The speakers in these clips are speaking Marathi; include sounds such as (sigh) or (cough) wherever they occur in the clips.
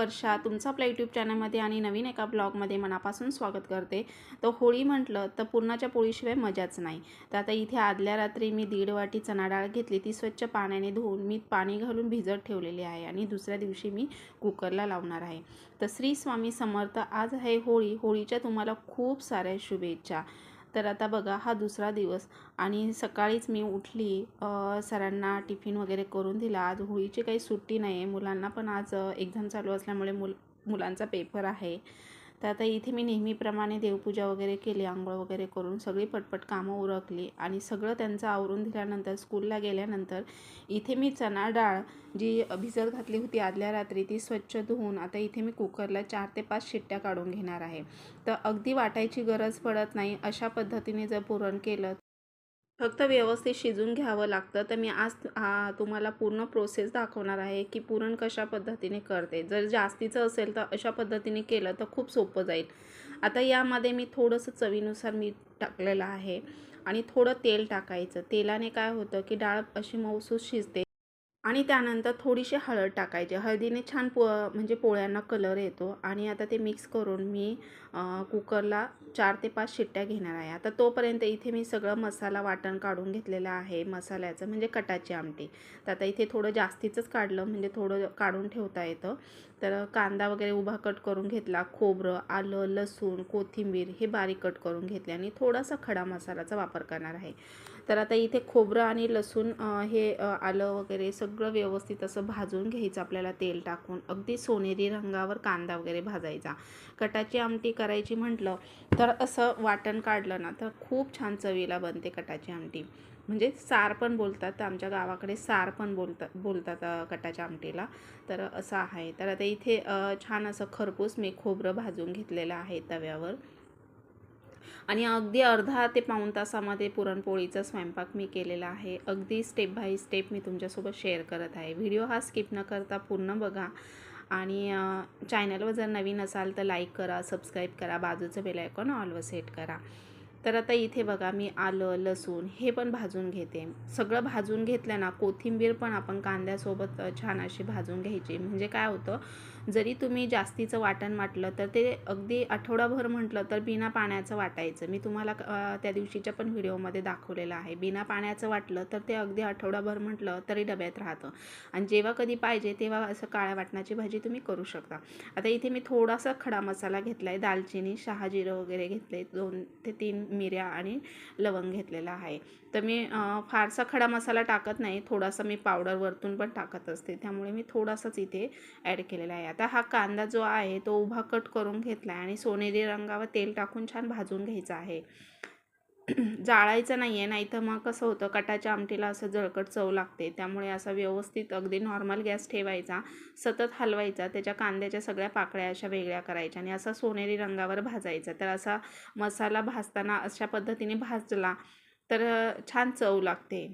वर्षा तुमचं आपल्या यूट्यूब चॅनलमध्ये आणि नवीन एका ब्लॉगमध्ये मनापासून स्वागत करते. तर होळी म्हटलं तर पूर्णाच्या पोळीशिवाय मजाच नाही. तर आता इथे आदल्या रात्री मी दीड वाटी चणा डाळ घेतली. ती स्वच्छ पाण्याने धुवून मी पाणी घालून भिजत ठेवलेली आहे आणि दुसऱ्या दिवशी मी कुकरला लावणार आहे. तर श्री स्वामी समर्थ आज आहे होळी. होळीच्या तुम्हाला खूप साऱ्या शुभेच्छा. तर आता बघा हा दुसरा दिवस. आणि सकाळीच मी उठली सरांना टिफिन वगैरे करून दिला. आज होळीची काही सुट्टी नाही आहे मुलांना पण आज एक्झाम चालू असल्यामुळे मुल मुलांचा पेपर आहे. तर आता इथे मी नेहमीप्रमाणे देवपूजा वगैरे केली आंघोळ वगैरे करून सगळी पटपट कामं उरकली आणि सगळं त्यांचं आवरून दिल्यानंतर स्कूलला गेल्यानंतर इथे मी चणा डाळ जी भिजत घातली होती आदल्या रात्री ती स्वच्छ धुवून आता इथे मी कुकरला चार ते पाच शिट्ट्या काढून घेणार आहे. तर अगदी वाटायची गरज पडत नाही अशा पद्धतीने जर पुरण केलं फक्त व्यवस्थित शिजून घ्यावं लागतं. तर मी आज आ, तुम्हाला पूर्ण प्रोसेस दाखवणार आहे की पुरण कशा पद्धतीने करते. जर जास्तीचं असेल तर अशा पद्धतीने केलं तर खूप सोपं जाईल. आता यामध्ये मी थोडंसं चवीनुसार मीठ टाकलेलं आहे आणि थोडं तेल टाकायचं. तेलाने काय होतं की डाळ अशी मऊसूस शिजते. आणि त्यानंतर थोडीशी हळद टाकायची. हळदीने छान पो म्हणजे पोळ्यांना कलर येतो. आणि आता ते मिक्स करून मी कुकरला चार ते पाच शिट्ट्या घेणार आहे. आता तोपर्यंत इथे मी सगळं मसाला वाटण काढून घेतलेलं आहे. मसाल्याचं म्हणजे कटाची आमटी. तर आता इथे थोडं जास्तीचंच काढलं म्हणजे थोडं काढून ठेवता येतं. तर कांदा वगैरे उभा कट करून घेतला खोबरं आलं लसूण कोथिंबीर हे बारीक कट करून घेतले. आणि थोडासा खडा मसाल्याचा वापर करणार आहे. तर आता इथे खोबरं आणि लसूण हे आलं वगैरे सगळं व्यवस्थित असं भाजून घ्यायचं आपल्याला तेल टाकून. अगदी सोनेरी रंगावर कांदा वगैरे भाजायचा. कटाची आमटी करायची म्हटलं तर असं वाटण काढलं ना तर खूप छान चवीला बनते कटाची आमटी. म्हणजे सार पण बोलतात तर आमच्या गावाकडे सार पण बोलतात बोलतात कटाच्या आमटीला. तर असं आहे. तर आता इथे छान असं खरपूस मी खोबरं भाजून घेतलेलं आहे तव्यावर. आणि अगदी अर्धा ते पाऊण तासामध्ये पुरणपोळीचा स्वयंपाक मी केलेला आहे. अगदी स्टेप बाय स्टेप मी तुमच्यासोबत शेअर करत आहे. व्हिडिओ हा स्किप न करता पूर्ण बघा. आणि चॅनलवर जर नवीन असाल तर लाईक करा सबस्क्राईब करा बाजूचं बेल आयकॉन ऑलवर सेट करा. तर आता इथे बघा मी आलं लसूण हे पण भाजून घेते. सगळं भाजून घेतलं ना कोथिंबीर पण आपण कांद्यासोबत छान अशी भाजून घ्यायची. म्हणजे काय होतं जरी तुम्ही जास्तीचं वाटण वाटलं तर ते अगदी आठवडाभर म्हटलं तर बिना पाण्याचं वाटायचं. मी तुम्हाला त्या दिवशीच्या पण व्हिडिओमध्ये दाखवलेलं आहे. बिना पाण्याचं वाटलं तर ते अगदी आठवडाभर म्हटलं तरी डब्यात राहतं. आणि जेव्हा कधी पाहिजे तेव्हा असं काळ्या वाटणाची भाजी तुम्ही करू शकता. आता इथे मी थोडासा खडा मसाला घेतला आहे दालचिनी शहाजिरं वगैरे घेतले दोन ते तीन मिऱ्या आणि लवंग घेतलेला आहे. तर मी फारसा खडा मसाला टाकत नाही थोडासा मी पावडर वरतून पण टाकत असते. त्यामुळे मी थोडासाच इथे ॲड केलेला आहे. आता हा कांदा जो आहे तो उभा कट करून घेतला आहे आणि सोनेरी रंगावर तेल टाकून छान भाजून घ्यायचा आहे. (clears throat) जाळायचं नाही आहे नाही तर मग कसं होतं कटाच्या आमटीला असं जळकट चव लागते. त्यामुळे असा व्यवस्थित अगदी नॉर्मल गॅस ठेवायचा सतत हलवायचा त्याच्या कांद्याच्या सगळ्या पाकळ्या अशा वेगळ्या करायच्या आणि असा सोनेरी रंगावर भाजायचा. तर असा मसाला भाजताना अशा पद्धतीने भाजला तर छान चव लागते.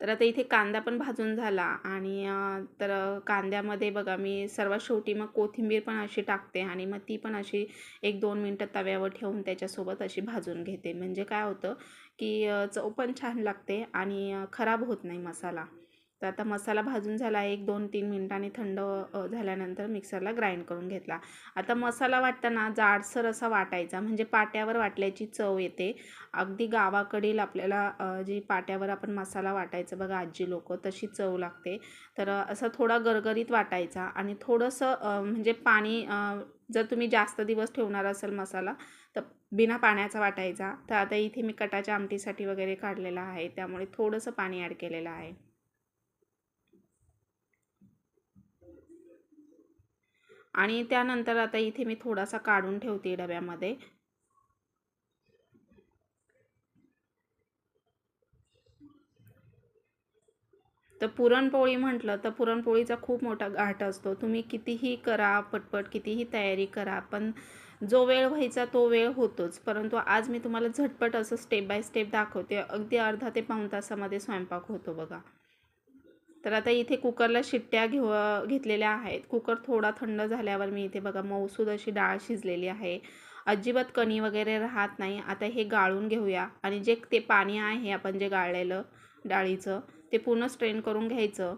तर आता इथे कांदा पण भाजून झाला आणि तर कांद्यामध्ये बघा मी सर्वात शेवटी मग कोथिंबीर पण अशी टाकते आणि मग ती पण अशी एक दोन मिनटं तव्यावर ठेवून त्याच्यासोबत अशी भाजून घेते. म्हणजे काय होतं की चव पण छान लागते आणि खराब होत नाही मसाला. तर आता मसाला भाजून झाला एक दोन तीन मिनटांनी थंड झाल्यानंतर मिक्सरला ग्राइंड करून घेतला. आता मसाला वाटताना जाडसर असा वाटायचा म्हणजे पाट्यावर वाटल्याची चव येते. अगदी गावाकडील आपल्याला जी पाट्यावर आपण मसाला वाटायचं बघा आजी लोक तशी चव लागते. तर असा असं थोडा गरगरीत वाटायचा आणि थोडंसं म्हणजे पाणी जर तुम्ही जास्त दिवस ठेवणार असेल मसाला तर बिना पाण्याचा वाटायचा. तर आता इथे मी कटाच्या आमटीसाठी वगैरे काढलेला आहे त्यामुळे थोडंसं पाणी ॲड केलेलं आहे. आणि त्यानंतर आता इथे मी थोडासा काढून ठेवते डब्यामध्ये. तर पुरणपोळी म्हटलं तर पुरणपोळीचा खूप मोठा घाट असतो. तुम्ही कितीही करा पटपट कितीही तयारी करा पण जो वेळ व्हायचा तो वेळ होतोच. परंतु आज मी तुम्हाला झटपट असं स्टेप बाय स्टेप दाखवते. अगदी अर्धा ते पाऊण तासामध्ये स्वयंपाक होतो बघा. तर आता इथे कुकरला शिट्ट्या घेऊ घेतलेल्या आहेत. कुकर थोडा थंड झाल्यावर मी इथे बघा मऊसूद अशी डाळ शिजलेली आहे. अजिबात कणी वगैरे राहत नाही. आता हे गाळून घेऊया. आणि जे ते पाणी आहे आपण जे गाळलेलं डाळीचं ते पूर्ण स्ट्रेन करून घ्यायचं.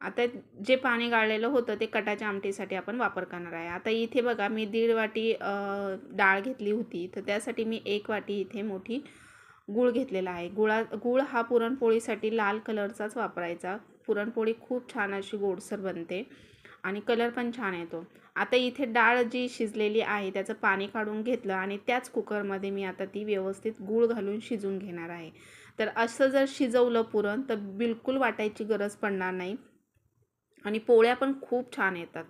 आता जे पाणी गाळलेलं होतं ते कटाच्या आमटीसाठी आपण वापर करणार आहे. आता इथे बघा मी दीड वाटी डाळ घेतली होती. तर त्यासाठी मी एक वाटी इथे मोठी गूळ घेतलेला आहे. गुळा गूळ हा पुरणपोळीसाठी लाल कलरचाच वापरायचा. पुरणपोळी खूप छान अशी गोडसर बनते आणि कलर पण छान येतो. आता इथे डाळ जी शिजलेली आहे त्याचं पाणी काढून घेतलं आणि त्याच कुकरमध्ये मी आता ती व्यवस्थित गूळ घालून शिजून घेणार आहे. तर असं जर शिजवलं पुरण तर बिलकुल वाटायची गरज पडणार नाही आणि पोळ्या पण खूप छान येतात.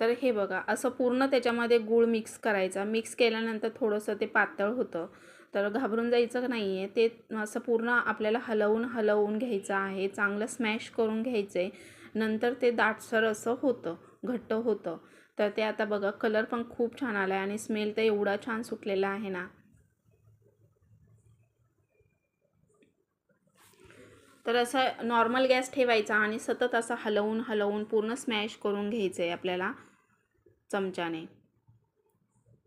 तर हे बघा असं पूर्ण त्याच्यामध्ये गूळ मिक्स करायचा. मिक्स केल्यानंतर थोडंसं ते पातळ होतं. तर घाबरून जायचं नाही आहे ते असं पूर्ण आपल्याला हलवून हलवून घ्यायचं आहे. चांगलं स्मॅश करून घ्यायचं. आहे नंतर ते दाटसर असं होतं. घट्ट होतं. तर ते आता बघा कलर पण खूप छान आला आहे आणि स्मेल तर एवढा छान सुटलेला आहे ना. तर असा नॉर्मल गॅस ठेवायचा आणि सतत असं हलवून हलवून पूर्ण स्मॅश करून घ्यायचं आहे आपल्याला चमच्याने.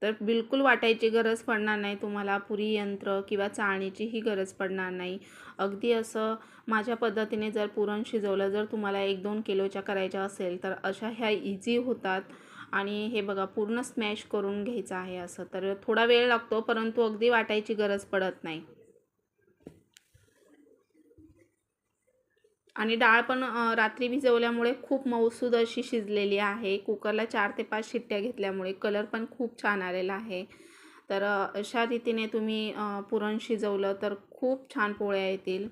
तर बिलकुल वाटायची गरज पडणार नाही. तुम्हाला पुरी यंत्र किंवा चाळणीचीही गरज पडणार नाही. अगदी असं माझ्या पद्धतीने जर पुरण शिजवलं जर तुम्हाला एक दोन किलोच्या करायच्या असेल तर अशा ह्या इझी होतात. आणि हे बघा पूर्ण स्मॅश करून घ्यायचं आहे असं. तर थोडा वेळ लागतो परंतु अगदी वाटायची गरज पडत नाही. आणि डाळ पण रात्री भिजवल्यामुळे खूप मऊसूद अशी शिजलेली आहे. कुकरला चार ते पाच शिट्ट्या घेतल्यामुळे कलर पण खूप छान आलेला आहे. तर अशा रीतीने तुम्ही पुरण शिजवलं तर खूप छान पोळ्या येतील.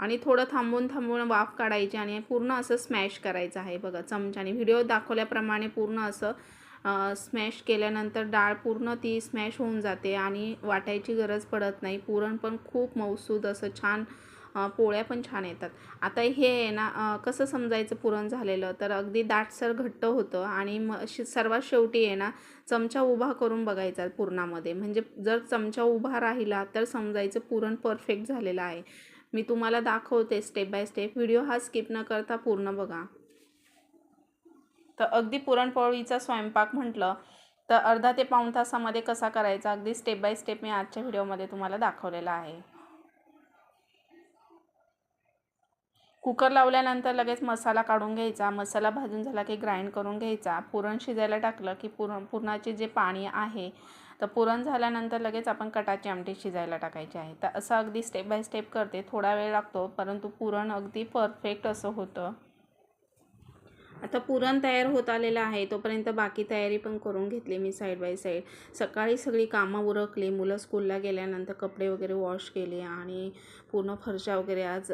आणि थोडं थांबून थांबून वाफ काढायची आणि पूर्ण असं स्मॅश करायचं आहे बघा चमच्याने व्हिडिओ दाखवल्याप्रमाणे पूर्ण असं स्मॅश केल्यानंतर डाळ पूर्ण ती स्मॅश होऊन जाते आणि वाटायची गरज पडत नाही. पुरण पण खूप मऊसूद असं छान पोळ्या पण छान येतात. आता हे आहे ना कसं समजायचं पुरण झालेलं तर अगदी दाटसर घट्ट होतं आणि मग सर्वात शेवटी आहे ना चमचा उभा करून बघायचा पुरणामध्ये. म्हणजे जर चमचा उभा राहिला तर समजायचं पुरण परफेक्ट झालेलं आहे. मी तुम्हाला दाखवते स्टेप बाय स्टेप व्हिडिओ हा स्किप न करता पूर्ण बघा. तर अगदी पुरणपोळीचा स्वयंपाक म्हटलं तर अर्धा ते पाऊण तासामध्ये कसा करायचा अगदी स्टेप बाय स्टेप मी आजच्या व्हिडिओमध्ये तुम्हाला दाखवलेला आहे. कुकर लावल्यानंतर लगेच मसाला काढून घ्यायचा मसाला भाजून झाला की ग्राइंड करून घ्यायचा. पुरण शिजायला टाकलं की पुरण पुरणाचे जे पाणी आहे तर पुरण झाल्यानंतर लगेच आपण कटाची आमटी शिजायला टाकायची आहे. तर असं अगदी स्टेप बाय स्टेप करते. थोडा वेळ लागतो परंतु पुरण अगदी परफेक्ट असं होतं. आता पुरण तयार होत आलेलं आहे. तोपर्यंत बाकी तयारी पण करून घेतली मी साईड बाय साईड सकाळी सगळी कामं उरकली. मुलं स्कूलला गेल्यानंतर कपडे वगैरे वॉश केले आणि पूर्ण फरशा वगैरे आज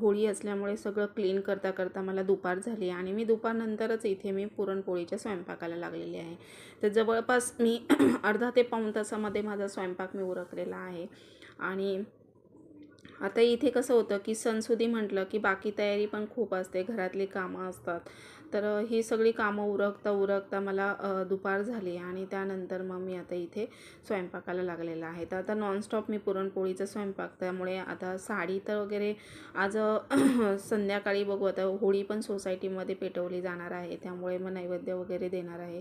होळी असल्यामुळे सगळं क्लीन करता करता मला दुपार झाली आणि मी दुपारनंतरच इथे मी पुरणपोळीच्या स्वयंपाकाला लागलेली आहे. तर जवळपास मी (clears throat) अर्धा ते पाऊण तासामध्ये माझा स्वयंपाक मी उरकलेला आहे. आणि आता इथे कसं होतं की सणसुदी म्हटलं की बाकी तयारी पण खूप असते. घरातली कामं असतात. तर ही सगळी कामं उरकता उरकता मला दुपार झाली आणि त्यानंतर मग मी आता इथे स्वयंपाकाला लागलेला आहे. तर आता नॉनस्टॉप मी पुरणपोळीचा स्वयंपाक त्यामुळे आता साडी तर वगैरे आज (clears throat) संध्याकाळी बघू आता होळी पण सोसायटीमध्ये पेटवली जाणार आहे त्यामुळे मग नैवेद्य वगैरे देणार आहे.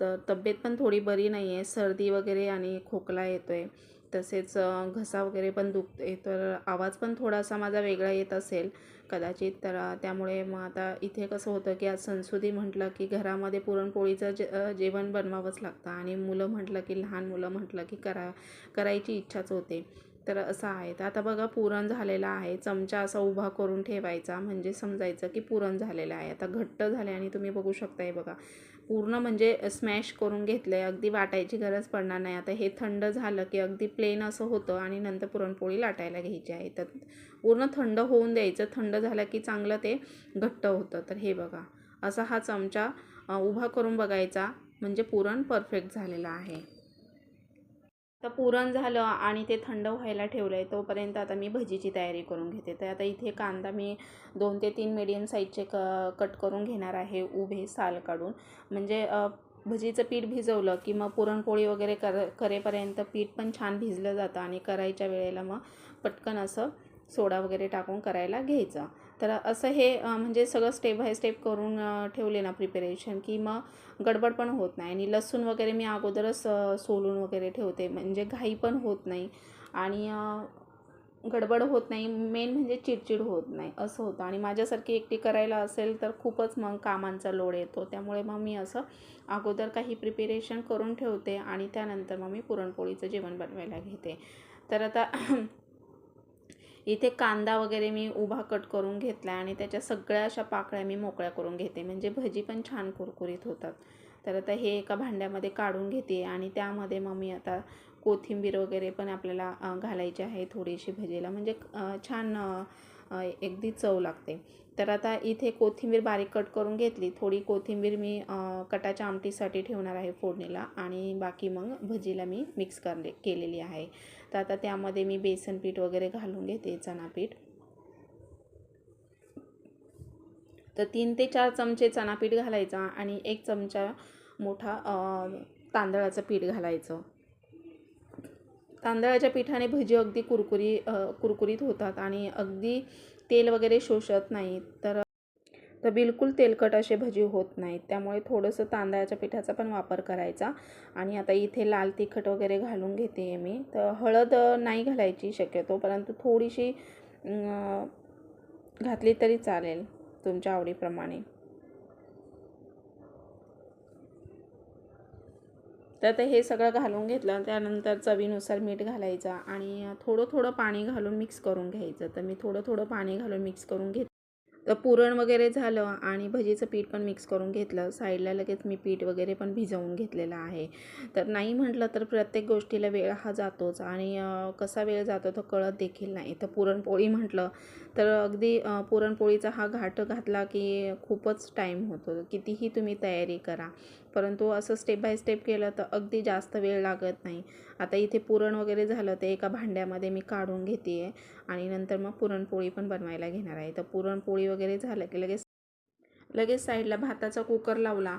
तर तब्येत पण थोडी बरी नाही आहे सर्दी वगैरे आणि खोकला येतो आहे तसेच घसा वगैरे पण दुखते तर आवाज पण थोडासा माझा वेगळा येत असेल कदाचित. तर त्यामुळे मग आता इथे कसं होतं की आज सणसुदी म्हटलं की घरामध्ये पुरणपोळीचं जे जेवण बनवावंच लागतं. आणि मुलं म्हटलं की लहान मुलं म्हटलं की करा करायची इच्छाच होते. तर असं आहे. तर आता बघा पुरण झालेलं आहे. चमचा असा उभा करून ठेवायचा. म्हणजे समजायचं की पुरण झालेलं आहे. आता घट्ट झाले आणि तुम्ही बघू शकताय बघा. पूर्ण म्हणजे स्मॅश करून घेतलं आहे अगदी वाटायची गरज पडणार नाही. आता हे थंड झालं की अगदी प्लेन असं होतं आणि नंतर पुरणपोळी लाटायला घ्यायची आहे. तर पूर्ण थंड होऊन द्यायचं. थंड झालं की चांगलं ते घट्ट होतं. तर हे बघा. असा हा चमचा उभा करून बघायचा. म्हणजे पुरण परफेक्ट झालेलं आहे. तर पुरण झालं आणि ते थंड व्हायला ठेवलं आहे तोपर्यंत आता मी भजीची तयारी करून घेते. तर आता इथे कांदा मी दोन ते तीन मीडियम साईजचे क कट करून घेणार आहे उभे साल काढून. म्हणजे भजीचं पीठ भिजवलं की मग पुरणपोळी वगैरे कर करेपर्यंत पीठ पण छान भिजलं जातं आणि करायच्या वेळेला मग पटकन असं सोडा वगैरे टाकून करायला घ्यायचं. तर असं हे म्हणजे सगळं स्टेप बाय स्टेप करून ठेवले ना प्रिपरेशन की मग गडबड पण होत नाही. आणि लसूण वगैरे मी अगोदरच सोलून वगैरे ठेवते. म्हणजे घाई पण होत नाही. आणि गडबड होत नाही. मेन म्हणजे चिडचिड होत नाही. असं होतं. आणि माझ्यासारखी एकटी करायला असेल तर खूपच मग कामांचा लोड येतो. त्यामुळे मग मी असं अगोदर काही प्रिपेरेशन करून ठेवते. आणि त्यानंतर मग मी पुरणपोळीचं जेवण बनवायला घेते. तर आता इथे कांदा वगैरे मी उभा कट करून घेतला आणि त्याच्या सगळ्या अशा पाकळ्या मी मोकळ्या करून घेते. म्हणजे भजी पण छान कुरकुरीत होतात. तर आता हे एका भांड्यामध्ये काढून घेते आणि त्यामध्ये मग मी आता कोथिंबीर वगैरे पण आपल्याला घालायची आहे थोडीशी भजीला. म्हणजे छान एकदी अगदी चव लागते. तर आता इथे कोथिंबीर बारीक कट करून घेतली. थोडी कोथिंबीर मी कटाच्या आमटीसाठी ठेवणार आहे फोडणीला आणि बाकी मग भजीला मी मिक्स करले केलेली आहे. तर आता त्यामध्ये मी बेसन पीठ वगैरे घालून घेते चणा पीठ तर तीन ते चार चमचे चणा पीठ घालायचा आणि एक चमचा मोठा तांदळाचं पीठ घालायचं. तांदळाच्या पिठाने भजी अगदी कुरकुरी कुरकुरीत होतात आणि अगदी तेल वगैरे शोषत नाहीत. तर तर बिलकुल तेलकट असे भजी होत नाहीत. त्यामुळे थोडंसं तांदळाच्या पिठाचा पण वापर करायचा. आणि आता इथे लाल तिखट वगैरे घालून घेते आहे मी. तर हळद नाही घालायची शक्यतो परंतु थोडीशी घातली तरी चालेल तुमच्या आवडीप्रमाणे. तर ते हे सगळं घालून घेतलं. त्यानंतर चवीनुसार मीठ घालायचं आणि थोडं थोडं पाणी घालून मिक्स करून घ्यायचं. तर मी थोडं थोडं पाणी घालून मिक्स करून घेत तर पुरण वगैरे झालं आणि भजीचं पीठ पण मिक्स करून घेतलं. साईडला लगेच मी पीठ वगैरे पण भिजवून घेतलेलं आहे. तर नाही म्हटलं तर प्रत्येक गोष्टीला वेळ हा जातोच आणि कसा वेळ जातो तो कळत देखील नाही. तर पुरणपोळी म्हटलं तर अगदी पुरणपोळीचा हा घाट घातला की खूपच टाईम होतो. कितीही तुम्ही तयारी करा. परंतु असं स्टेप बाय स्टेप केलं तर अगदी जास्त वेळ लागत नाही. आता इथे पुरण वगैरे झालं ते एका भांड्यामध्ये मी काढून घेते आहे आणि नंतर मग पुरणपोळी पण बनवायला घेणार आहे. तर पुरणपोळी वगैरे झालं की लगेच लगेच साईडला भाताचा कुकर लावला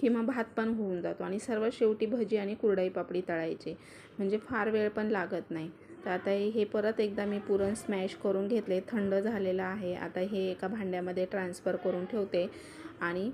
की मग भात पण होऊन जातो आणि सर्व शेवटी भजी आणि कुरडई पापडी तळायची. म्हणजे फार वेळ पण लागत नाही. तर आता हे परत एकदा मी पुरण स्मॅश करून घेतले. थंड झालेलं आहे. आता हे एका भांड्यामध्ये ट्रान्सफर करून ठेवते आणि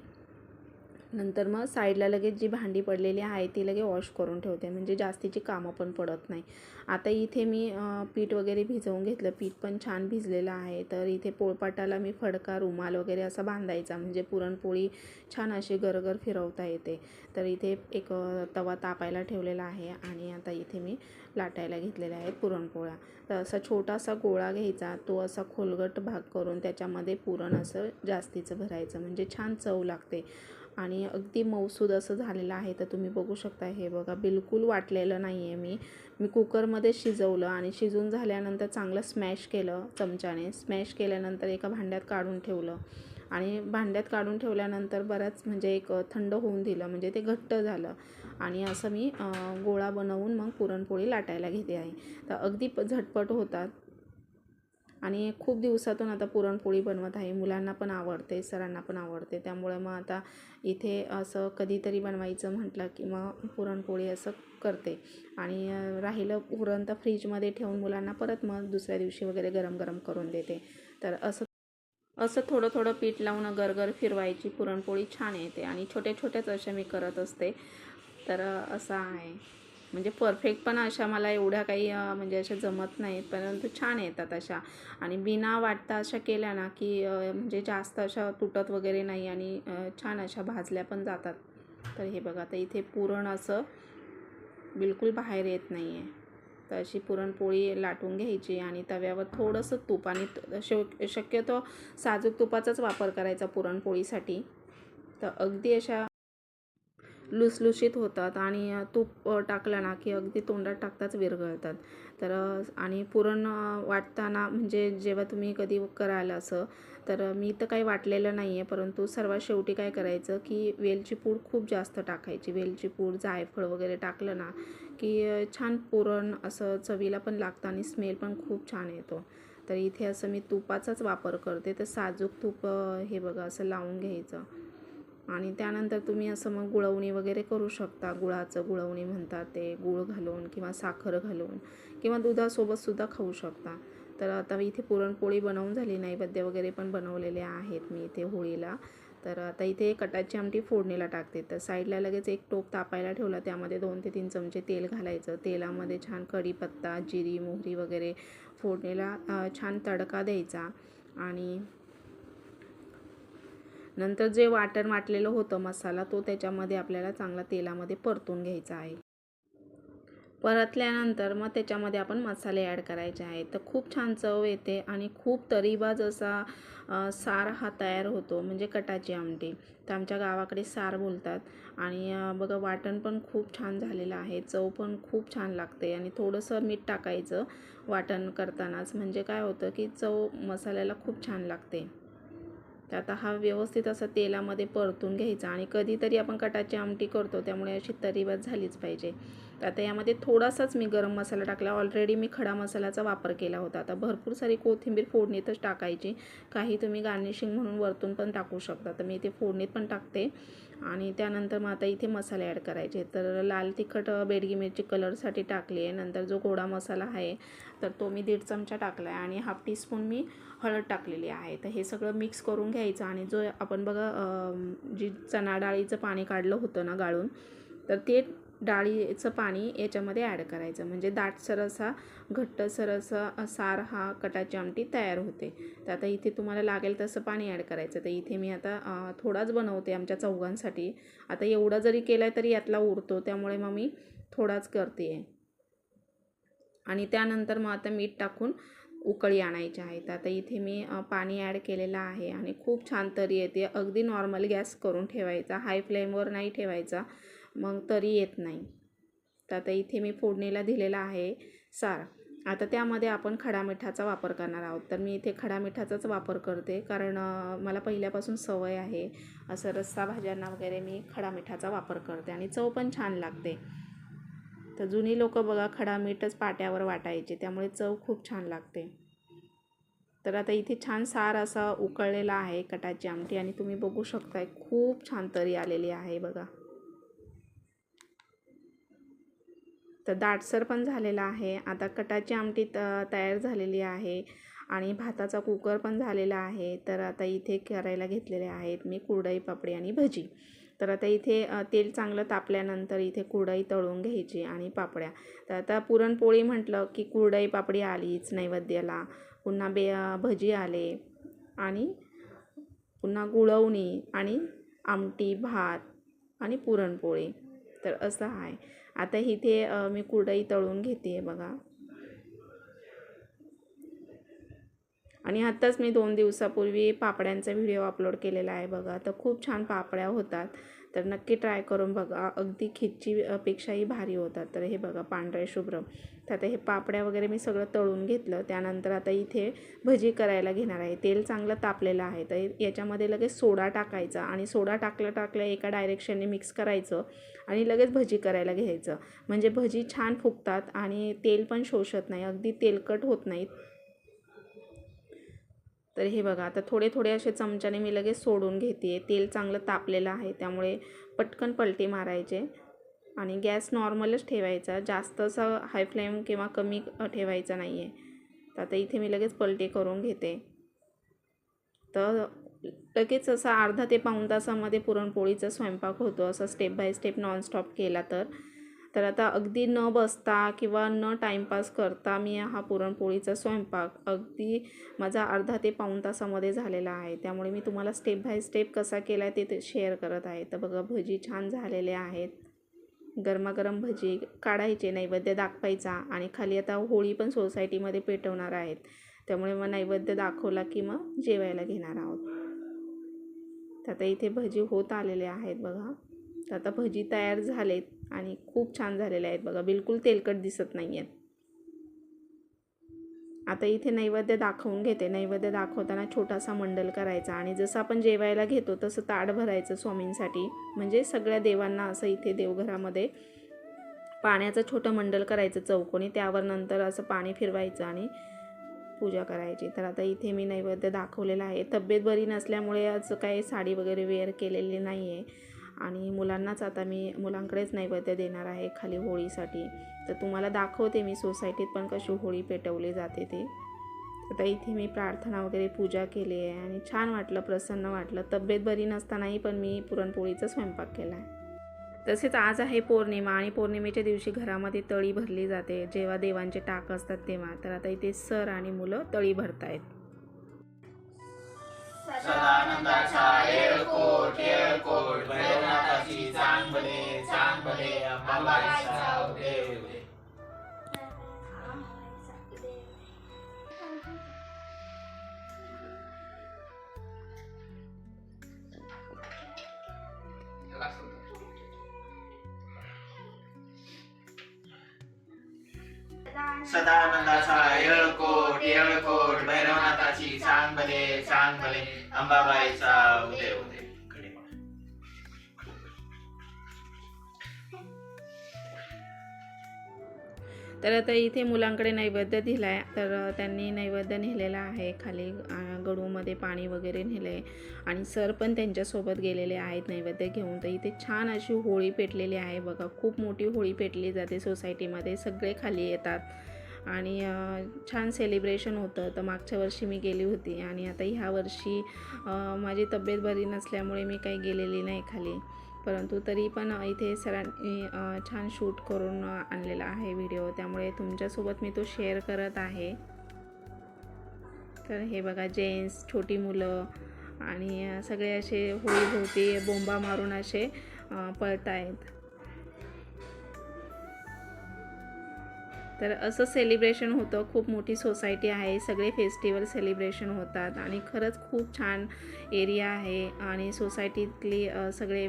नंतर मग साईडला लगेच जी भांडी पडलेली आहे ती लगेच वॉश करून ठेवते. म्हणजे जास्तीची कामं पण पडत नाही. आता इथे मी पीठ वगैरे भिजवून घेतलं. पीठ पण छान भिजलेलं आहे. तर इथे पोळपाटाला मी फडका रुमाल वगैरे असा बांधायचा. म्हणजे पुरणपोळी छान अशी गरगर फिरवता येते. तर इथे एक तवा तापायला ठेवलेला आहे. आणि आता इथे मी लाटायला घेतलेल्या आहेत पुरणपोळ्या. तर असा छोटासा गोळा घ्यायचा. तो असा खोलगट भाग करून त्याच्यामध्ये पुरण असं जास्तीचं भरायचं. म्हणजे छान चव लागते. आणि अगदी मऊसूद असं झालेलं आहे तर तुम्ही बघू शकता हे बघा बिलकुल वाटलेलं नाही आहे मी. मी कुकरमध्ये शिजवलं आणि शिजून झाल्यानंतर चांगलं स्मॅश केलं चमच्याने. स्मॅश केल्यानंतर एका भांड्यात काढून ठेवलं आणि भांड्यात काढून ठेवल्यानंतर बराच म्हणजे एक थंड होऊन दिलं म्हणजे ते घट्ट झालं. आणि असं मी गोळा बनवून मग पुरणपोळी लाटायला घेते आहे तर अगदी प झटपट होतात. आणि खूप दिवसातून आता पुरणपोळी बनवत आहे. मुलांना पण आवडते सरांना पण आवडते. त्यामुळे मग आता इथे असं कधीतरी बनवायचं म्हटलं की मग पुरणपोळी असं करते. आणि राहिलं पुरण तर फ्रीजमध्ये ठेवून मुलांना परत मग दुसऱ्या दिवशी वगैरे गरम गरम करून देते. तर असं असं थोडं थोडं पीठ लावून गरगर फिरवायची पुरणपोळी छान येते. आणि छोट्या छोट्याच अशा मी करत असते. तर असं आहे. म्हणजे परफेक्ट पण अशा मला एवढ्या काही म्हणजे अशा जमत नाहीत परंतु छान येतात अशा. आणि बिना वाटता अशा केल्या ना की म्हणजे जास्त अशा तुटत वगैरे नाही आणि छान अशा भाजल्या पण जातात. तर हे बघा तर इथे पुरण असं बिलकुल बाहेर येत नाही आहे तर अशी पुरणपोळी लाटून घ्यायची आणि तव्यावर थोडंसं तूप आणि त- शक्यतो साजूक तुपाचाच वापर करायचा पुरणपोळीसाठी. तर अगदी अशा लुसलुशीत होतात आणि तूप टाकलं ना की अगदी तोंडात टाकताच विरघळतात. तर आणि पुरण वाटताना म्हणजे जेव्हा तुम्ही कधी कराल असं तर मी तर काही वाटलेलं नाही आहे परंतु सर्वात शेवटी काय करायचं की वेलची पूड खूप जास्त टाकायची. वेलची पूड जायफळ वगैरे टाकलं ना की छान पुरण असं चवीला पण लागतं आणि स्मेल पण खूप छान येतो. तर इथे असं मी तुपाचाच वापर करते. तर साजूक तूप हे बघा असं लावून घ्यायचं. आणि त्यानंतर तुम्ही असं मग गुळवणी वगैरे करू शकता. गुळाचं गुळवणी म्हणतात ते गुळ घालून किंवा साखर घालून किंवा दुधासोबतसुद्धा खाऊ शकता. तर आता इथे पुरणपोळी बनवून झाली. नैवेद्य वगैरे पण बनवलेले आहेत मी इथे होळीला. तर आता इथे कटाची आमटी फोडणीला टाकते. तर साईडला लगेच एक टोप तापायला ठेवला. त्यामध्ये दोन ते तीन चमचे तेल घालायचं. तेलामध्ये छान कढीपत्ता जिरी मोहरी वगैरे फोडणीला छान तडका द्यायचा. आणि नंतर जे वाटण वाटलेलं होतं मसाला तो त्याच्यामध्ये आपल्याला चांगला तेलामध्ये परतून घ्यायचा आहे. परतल्यानंतर मग त्याच्यामध्ये आपण मसाले ॲड करायचे आहेत. तर खूप छान चव येते आणि खूप तरीबाज असा सार हा तयार होतो म्हणजे कटाची आमटी. तर आमच्या गावाकडे सार बोलतात आणि बघा वाटण पण खूप छान झालेलं आहे चव पण खूप छान लागते आणि थोडंसं मीठ टाकायचं वाटण करतानाच. म्हणजे काय होतं की चव मसाल्याला खूप छान लागते. तर आता हा व्यवस्थित असा तेलामध्ये परतून घ्यायचा आणि कधीतरी आपण कटाची आमटी करतो त्यामुळे अशी तरीबात झालीच पाहिजे. तर आता यामध्ये थोडासाच मी गरम मसाला टाकला. ऑलरेडी मी खडा मसाल्याचा वापर केला होता. आता भरपूर सारी कोथिंबीर फोडणीतच टाकायची. काही तुम्ही गार्निशिंग म्हणून वरतून पण टाकू शकता. तर मी इथे फोडणीत पण टाकते. आणि त्यानंतर मग आता इथे मसाले ॲड करायचे. तर लाल तिखट बेडगी मिरची कलरसाठी टाकली आहे. नंतर जो गोडा मसाला आहे तर तो मी दीड चमचा टाकला आहे. आणि हाफ टीस्पून मी हळद टाकलेली आहे. तर हे सगळं मिक्स करून घ्यायचं. आणि जो आपण बघा जी चणा डाळीचं पाणी काढलं होतं ना गाळून तर ते डाळीचं पाणी याच्यामध्ये ॲड करायचं. म्हणजे दाटसर असा घट्टसर असा सार हा कटाची आमटी तयार होते. तर आता इथे तुम्हाला लागेल तसं पाणी ॲड करायचं. तर इथे मी आता थोडाच बनवते आमच्या चौघांसाठी. आता एवढा जरी केला तरी यातला उरतो. त्यामुळे मग मी थोडाच करते. आहे आणि त्यानंतर मग आता मीठ टाकून उकळी आणायची आहे. तर आता इथे मी पाणी ॲड केलेलं आहे. आणि खूप छान तरी येते. अगदी नॉर्मल गॅस करून ठेवायचा. हाय फ्लेमवर नाही ठेवायचा. मग तरी येत नाही. तर आता इथे मी फोडणीला दिलेला आहे सार. आता त्यामध्ये आपण खडा मिठाचा वापर करणार आहोत. तर मी इथे खडा मिठाचाच वापर करते. कारण मला पहिल्यापासून सवय आहे. असं रस्सा भाज्यांना वगैरे मी खडा मिठाचा वापर करते आणि चव पण छान लागते. तर जुनी लोक बघा खडा मीठच पाट्यावर वाटायचे. त्यामुळे चव खूप छान लागते. तर आता इथे छान सार असा उकळलेला आहे कटाची आमटी. आणि तुम्ही बघू शकताय खूप छान तरी आलेली आहे बघा. तर दाटसर पण झालेला आहे. आता कटाची आमटी त तयार झालेली आहे आणि भाताचा कुकर पण झालेला आहे. तर आता इथे करायला घेतलेले आहेत मी कुरडई पापडी आणि भजी. तर आता इथे तेल चांगलं तापल्यानंतर इथे कुरडई तळून घ्यायची आणि पापड्या. तर आता पुरणपोळी म्हटलं की कुरडई पापडी आलीच नैवेद्याला. पुन्हा बे भजी आले आणि पुन्हा गुळवणी आणि आमटी भात आणि पुरणपोळी. तर असं आहे. आता इथे मी कुरडई तळून घेते आहे बघा. आणि आत्ताच मी दोन दिवसापूर्वी पापड्यांचा व्हिडिओ अपलोड केलेला आहे बघा. तर खूप छान पापड्या होतात. तर नक्की ट्राय करून बघा. अगदी खिच्ची अपेक्षाही पेक्षाही भारी होतात. तर हे बघा पांढरे शुभ्र. तर आता हे पापड्या वगैरे मी सगळं तळून घेतलं. त्यानंतर आता इथे भजी करायला घेणार आहे. तेल चांगलं तापलेलं आहे. तर याच्यामध्ये लगेच सोडा टाकायचा आणि सोडा टाकलं टाकलं एका डायरेक्शनने मिक्स करायचं आणि लगेच भजी करायला घ्यायचं. म्हणजे भजी छान फुगतात आणि तेल पण शोषत नाही. अगदी तेलकट होत नाहीत. तर हे बघा आता थोडे थोडे असे चमच्याने मी लगेच सोडून घेते तेल चांगलं तापलेलं आहे त्यामुळे पटकन पलटी मारायचे. आणि गॅस नॉर्मलच ठेवायचा. जास्त असं हाय फ्लेम किंवा कमी ठेवायचा नाही आहे तर आता इथे मी लगेच पलटी करून घेते. तर लगेच असा अर्धा ते पाऊण तासामध्ये पुरणपोळीचा स्वयंपाक होतो. असा स्टेप बाय स्टेप नॉनस्टॉप केला तर. तर आता अगदी न बसता किंवा न टाईमपास करता मी हा पुरणपोळीचा स्वयंपाक अगदी माझा अर्धा ते पाऊण तासामध्ये झालेला आहे. त्यामुळे मी तुम्हाला स्टेप बाय स्टेप कसा केला आहे ते ते शेअर करत आहे. तर बघा भजी छान झालेले आहेत. गरमागरम भजी काढायचे नैवेद्य दाखवायचा आणि खाली आता होळी पण सोसायटीमध्ये पेटवणार आहेत. त्यामुळे मग नैवेद्य दाखवला की मग जेवायला घेणार आहोत. तर आता इथे भजी होत आलेले आहेत बघा. तर आता भजी तयार झालेत. आणि खूप छान झालेले आहेत बघा. बिलकुल तेलकट दिसत नाही आहेत आता इथे नैवेद्य दाखवून घेते. नैवेद्य दाखवताना छोटासा मंडल करायचा आणि जसं आपण जेवायला घेतो तसं ताट भरायचं स्वामींसाठी. म्हणजे सगळ्या देवांना असं इथे देवघरामध्ये पाण्याचं छोटं मंडल करायचं चौकोनी. त्यावर नंतर असं पाणी फिरवायचं आणि पूजा करायची. तर आता इथे मी नैवेद्य दाखवलेला आहे. तब्येत बरी नसल्यामुळे असं काही साडी वगैरे वेअर केलेली नाही आहे आणि मुलांनाच आता मी मुलांकडेच नैवेद्य देणार आहे खाली होळीसाठी. तर तुम्हाला दाखवते मी सोसायटीत पण कशी होळी पेटवली जाते ते. आता इथे मी प्रार्थना वगैरे पूजा केली आहे आणि छान वाटलं प्रसन्न वाटलं. तब्येत बरी नसतानाही पण मी पुरणपोळीचा स्वयंपाक केला आहे. तसेच आज आहे पौर्णिमा आणि पौर्णिमेच्या दिवशी घरामध्ये तळी भरली जाते. जेव्हा देवांचे टाक असतात तेव्हा. तर आता इथे सर आणि मुलं तळी भरतायत. सदानंदाचा येळकोट येळकोट भैरवनाथाची चांगले चांगले अंबाबाईचा देव. सदानंदाचा येळकोट येळकोट भैरवनाथाची चांगले चांगले अंबाबाईचा उदय उदय. तर आता इथे मुलांकडे नैवेद्य दिला आहे तर त्यांनी नैवेद्य नेलेला आहे. खाली गडूमध्ये पाणी वगैरे नेलं आहे आणि सर पण त्यांच्यासोबत गेलेले आहेत नैवेद्य घेऊन. तर इथे छान अशी होळी पेटलेली आहे. बघा खूप मोठी होळी पेटली जाते सोसायटीमध्ये. सगळे खाली येतात. आणि छान सेलिब्रेशन होतं. तर मागच्या वर्षी मी गेली होती. आणि आता ह्या वर्षी माझी तब्येत बरी नसल्यामुळे मी काही गेलेली नाही खाली. परंतु तरी पण इथे सरांनी छान शूट करून आणलेला आहे व्हिडिओ. त्यामुळे तुमच्यासोबत मी तो शेअर करत आहे. तर हे बघा जेंट्स छोटी मुलं आणि सगळे असे होळीभोवती बोंबा मारून असे पळत आहेत तर असं सेलिब्रेशन होतं. खूप मोठी सोसायटी आहे. सगळे फेस्टिवल सेलिब्रेशन होतात. आणि खरंच खूप छान एरिया आहे. आणि सोसायटीतली सगळे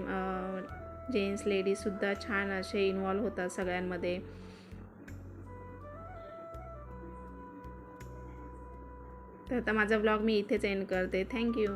जेंट्स लेडीजसुद्धा छान असे इन्वॉल्व होतात सगळ्यांमध्ये. तर आता माझा ब्लॉग मी इथेच एंड करते. थँक्यू